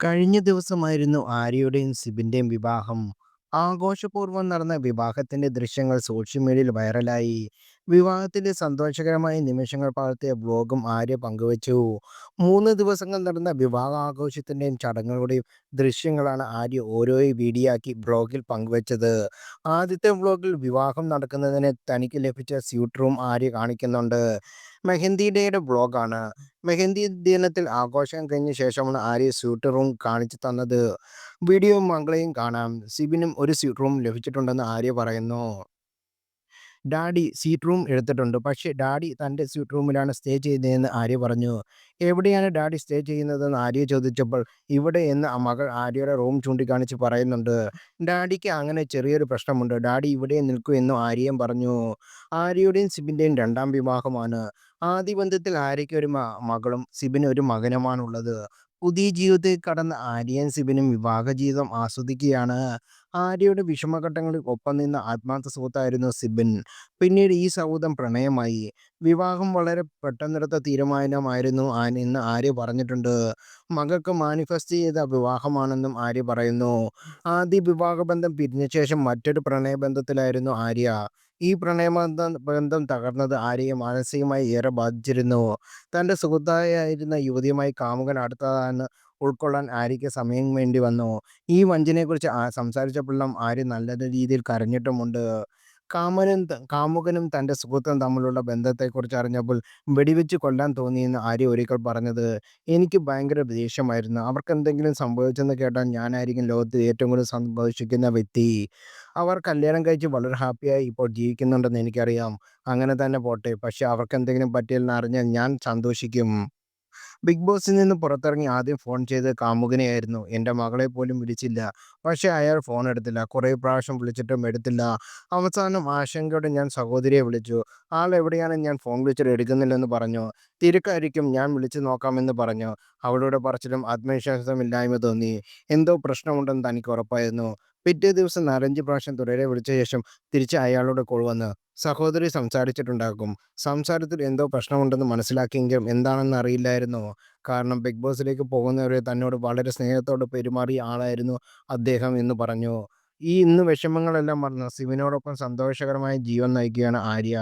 കഴിഞ്ഞ ദിവസമായിരുന്നു ആര്യയുടെയും സിബിന്റെയും വിവാഹം. ആഘോഷപൂർവം നടന്ന വിവാഹത്തിന്റെ ദൃശ്യങ്ങൾ സോഷ്യൽ മീഡിയയിൽ വൈറലായി. വിവാഹത്തിന്റെ സന്തോഷകരമായ നിമിഷങ്ങൾ പകർത്തിയ വ്ലോഗും ആര്യ പങ്കുവച്ചു. മൂന്ന് ദിവസങ്ങൾ നടന്ന വിവാഹാഘോഷത്തിന്റെയും ചടങ്ങുകളുടെയും ദൃശ്യങ്ങളാണ് ആര്യ ഓരോ വീഡിയോയാക്കി ബ്ലോഗിൽ പങ്കുവച്ചത്. ആദ്യത്തെ വ്ലോഗിൽ വിവാഹം നടക്കുന്നതിന് തനിക്ക് ലഭിച്ച സ്യൂട്ട് റൂം ആര്യ കാണിക്കുന്നുണ്ട്. മെഹന്തി ഡേയുടെ ബ്ലോഗാണ് മെഹന്തി ദിനത്തിൽ ആഘോഷം കഴിഞ്ഞ ശേഷമാണ് ആര്യ സ്യൂട്ട് റൂം കാണിച്ചു തന്നത്. വീഡിയോ മംഗളയും കാണാം. സിബിനും ഒരു സ്യൂട്ട് റൂം ലഭിച്ചിട്ടുണ്ടെന്ന് ആര്യ പറയുന്നു. ഡാഡി സീറ്റ് റൂം എടുത്തിട്ടുണ്ട്. പക്ഷേ ഡാഡി തന്റെ സീറ്റ് റൂമിലാണ് സ്റ്റേ ചെയ്യുന്നതെന്ന് ആര്യ പറഞ്ഞു. എവിടെയാണ് ഡാഡി സ്റ്റേ ചെയ്യുന്നതെന്ന് ആര്യ ചോദിച്ചപ്പോൾ ഇവിടെ എന്ന് മകൾ ആര്യയുടെ റൂം ചൂണ്ടിക്കാണിച്ച് പറയുന്നുണ്ട്. ഡാഡിക്ക് അങ്ങനെ ചെറിയൊരു പ്രശ്നമുണ്ട്. ഡാഡി ഇവിടെ നിൽക്കൂ എന്നും ആര്യയും പറഞ്ഞു. ആര്യയുടെയും സിബിന്റെയും രണ്ടാം വിവാഹമാണ്. ആദ്യ ബന്ധത്തിൽ ആര്യയ്ക്ക് ഒരു മകളും സിബിന് ഒരു മകനുമാണുള്ളത്. പുതിയ ജീവിതത്തിൽ കടന്ന ആര്യയും സിബിനും വിവാഹ ജീവിതം ആസ്വദിക്കുകയാണ്. ആര്യയുടെ വിഷമഘട്ടങ്ങളിൽ ഒപ്പം നിന്ന ആത്മാർത്ഥ സുഹൃത്തായിരുന്നു സിബിൻ. പിന്നീട് ഈ സൗഹൃദം പ്രണയമായി. വിവാഹം വളരെ പെട്ടെന്നെടുത്ത തീരുമാനമായിരുന്നു എന്ന് ആര്യ പറഞ്ഞിട്ടുണ്ട്. മകൾക്ക് മാനിഫെസ്റ്റ് ചെയ്ത വിവാഹമാണെന്നും ആര്യ പറയുന്നു. ആദ്യ വിവാഹബന്ധം പിരിഞ്ഞ ശേഷം മറ്റൊരു പ്രണയബന്ധത്തിലായിരുന്നു ആര്യ. ഈ പ്രണയബന്ധം ബന്ധം തകർന്നത് ആര്യയെ മാനസികമായി ഏറെ ബാധിച്ചിരുന്നു. തന്റെ സുഹൃത്തായിരുന്ന യുവതിയുമായി കാമുകൻ അടുത്തതാണെന്ന് ഉൾക്കൊള്ളാൻ ആര്യയ്ക്ക് സമയം വേണ്ടി വന്നോ ഈ വഞ്ചനയെക്കുറിച്ച് സംസാരിച്ചപ്പോഴും ആര് നല്ല രീതിയിൽ കരഞ്ഞിട്ടുമുണ്ട്. കാമനും കാമുകനും തന്റെ സുഹൃത്തും തമ്മിലുള്ള ബന്ധത്തെക്കുറിച്ച് അറിഞ്ഞപ്പോൾ വെടിവെച്ച് കൊല്ലാൻ തോന്നിയെന്ന് ആര്യ ഒരിക്കൽ പറഞ്ഞത് എനിക്ക് ഭയങ്കര ദേഷ്യമായിരുന്നു. അവർക്ക് എന്തെങ്കിലും സംഭവിച്ചെന്ന് കേട്ടാൽ ഞാനായിരിക്കും ലോകത്തിൽ ഏറ്റവും കൂടുതൽ സന്തോഷിക്കുന്ന വ്യക്തി. അവർ കല്യാണം കഴിച്ച് വളരെ ഹാപ്പിയായി ഇപ്പോൾ ജീവിക്കുന്നുണ്ടെന്ന് എനിക്കറിയാം. അങ്ങനെ തന്നെ പോട്ടെ. പക്ഷെ അവർക്ക് എന്തെങ്കിലും പറ്റിയെന്ന് അറിഞ്ഞാൽ ഞാൻ സന്തോഷിക്കും. ബിഗ് ബോസിൽ നിന്ന് പുറത്തിറങ്ങി ആദ്യം ഫോൺ ചെയ്ത് കാമുകനെയായിരുന്നു. എന്റെ മകളെ പോലും വിളിച്ചില്ല. പക്ഷേ അയാൾ ഫോൺ എടുത്തില്ല. കുറേ പ്രാവശ്യം വിളിച്ചിട്ടും എടുത്തില്ല. അവസാനം ആശങ്കയോടെ ഞാൻ സഹോദരിയെ വിളിച്ചു. ആൾ എവിടെയാണെന്ന് ഞാൻ ഫോൺ വിളിച്ചിട്ട് എടുക്കുന്നില്ലെന്ന് പറഞ്ഞു. തിരക്കായിരിക്കും ഞാൻ വിളിച്ചു നോക്കാമെന്ന് പറഞ്ഞു. അവളുടെ പറച്ചിലും ആത്മവിശ്വാസമില്ലായ്മ തോന്നി. എന്തോ പ്രശ്നമുണ്ടെന്ന് തനിക്ക് ഉറപ്പായിരുന്നു. പിറ്റേ ദിവസം നാലഞ്ച് പ്രാവശ്യം തുടരെ വിളിച്ച ശേഷം തിരിച്ച് അയാളുടെ കോൾ വന്ന് സഹോദരി സംസാരിച്ചിട്ടുണ്ടാകും. സംസാരത്തിൽ എന്തോ പ്രശ്നമുണ്ടെന്ന് മനസ്സിലാക്കിയെങ്കിലും എന്താണെന്ന് അറിയില്ലായിരുന്നു. കാരണം ബിഗ് ബോസിലേക്ക് പോകുന്നവരെ തന്നോട് വളരെ സ്നേഹത്തോടെ പെരുമാറിയ ആളായിരുന്നു അദ്ദേഹം എന്ന് പറഞ്ഞു. ഈ ഇന്ന് വിഷമങ്ങളെല്ലാം മറന്ന് സിവിനോടൊപ്പം സന്തോഷകരമായ ജീവൻ നയിക്കുകയാണ് ആര്യ.